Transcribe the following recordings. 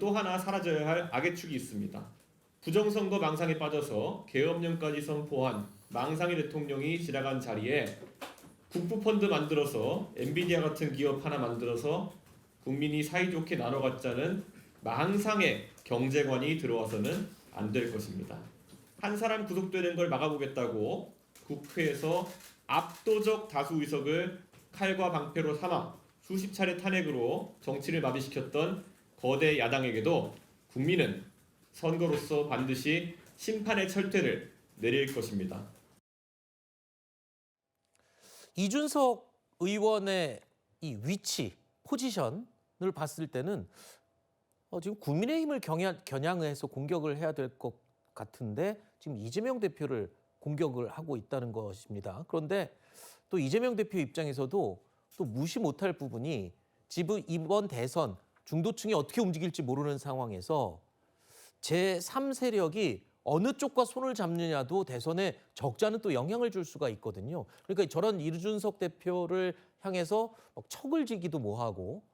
또 하나 사라져야 할 악의 축이 있습니다. 부정선거 망상에 빠져서 계엄령까지 선포한 망상의 대통령이 지나간 자리에 국부펀드 만들어서 엔비디아 같은 기업 하나 만들어서 국민이 사이좋게 나눠 갖자는 망상의 경제관이 들어와서는 안 될 것입니다. 한 사람 구속되는 걸 막아보겠다고 국회에서 압도적 다수 의석을 칼과 방패로 삼아 수십 차례 탄핵으로 정치를 마비시켰던 거대 야당에게도 국민은 선거로서 반드시 심판의 철퇴를 내릴 것입니다. 이준석 의원의 이 위치, 포지션을 봤을 때는 어, 지금 국민의힘을 경향, 겨냥해서 공격을 해야 될 것 같은데 지금 이재명 대표를 공격을 하고 있다는 것입니다. 그런데 또 이재명 대표 입장에서도 또 무시 못할 부분이 지금 이번 대선 중도층이 어떻게 움직일지 모르는 상황에서 제3 세력이 어느 쪽과 손을 잡느냐도 대선에 적잖은 또 영향을 줄 수가 있거든요. 그러니까 저런 이준석 대표를 향해서 막 척을 지기도 뭐하고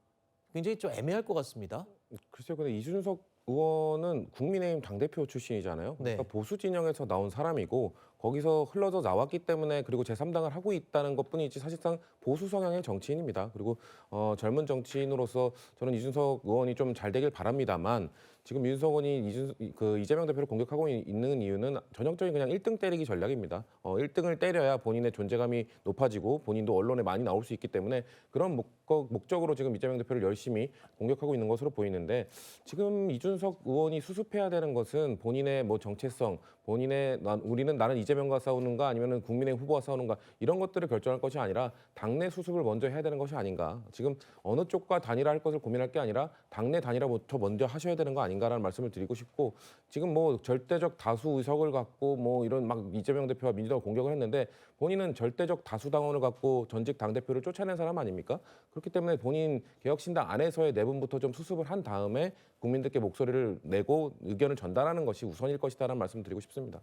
굉장히 좀 애매할 것 같습니다. 글쎄요, 근데 이준석 의원은 국민의힘 당대표 출신이잖아요. 네. 그러니까 보수 진영에서 나온 사람이고 거기서 흘러져 나왔기 때문에 그리고 제3당을 하고 있다는 것뿐이지 사실상 보수 성향의 정치인입니다. 그리고 어, 젊은 정치인으로서 저는 이준석 의원이 좀 잘 되길 바랍니다만 지금 이준석 의원이 이준, 그 이재명 대표를 공격하고 이- 있는 이유는 전형적인 그냥 1등 때리기 전략입니다. 어, 1등을 때려야 본인의 존재감이 높아지고 본인도 언론에 많이 나올 수 있기 때문에 그런 목적, 목적으로 지금 이재명 대표를 열심히 공격하고 있는 것으로 보이는데 지금 이준석 의원이 수습해야 되는 것은 본인의 뭐 정체성, 본인의 난, 우리는 나는 이재명과 싸우는가 아니면은 국민의 후보와 싸우는가 이런 것들을 결정할 것이 아니라 당내 수습을 먼저 해야 되는 것이 아닌가. 지금 어느 쪽과 단일화할 것을 고민할 게 아니라 당내 단일화부터 먼저 하셔야 되는 거 아닌가라는 말씀을 드리고 싶고 지금 뭐 절대적 다수 의석을 갖고 뭐 이런 막 이재명 대표와 민주당을 공격을 했는데 본인은 절대적 다수 당원을 갖고 전직 당 대표를 쫓아낸 사람 아닙니까? 그렇기 때문에 본인 개혁신당 안에서의 내분부터 좀 수습을 한 다음에 국민들께 목소리를 내고 의견을 전달하는 것이 우선일 것이다라는 말씀을 드리고 싶습니다.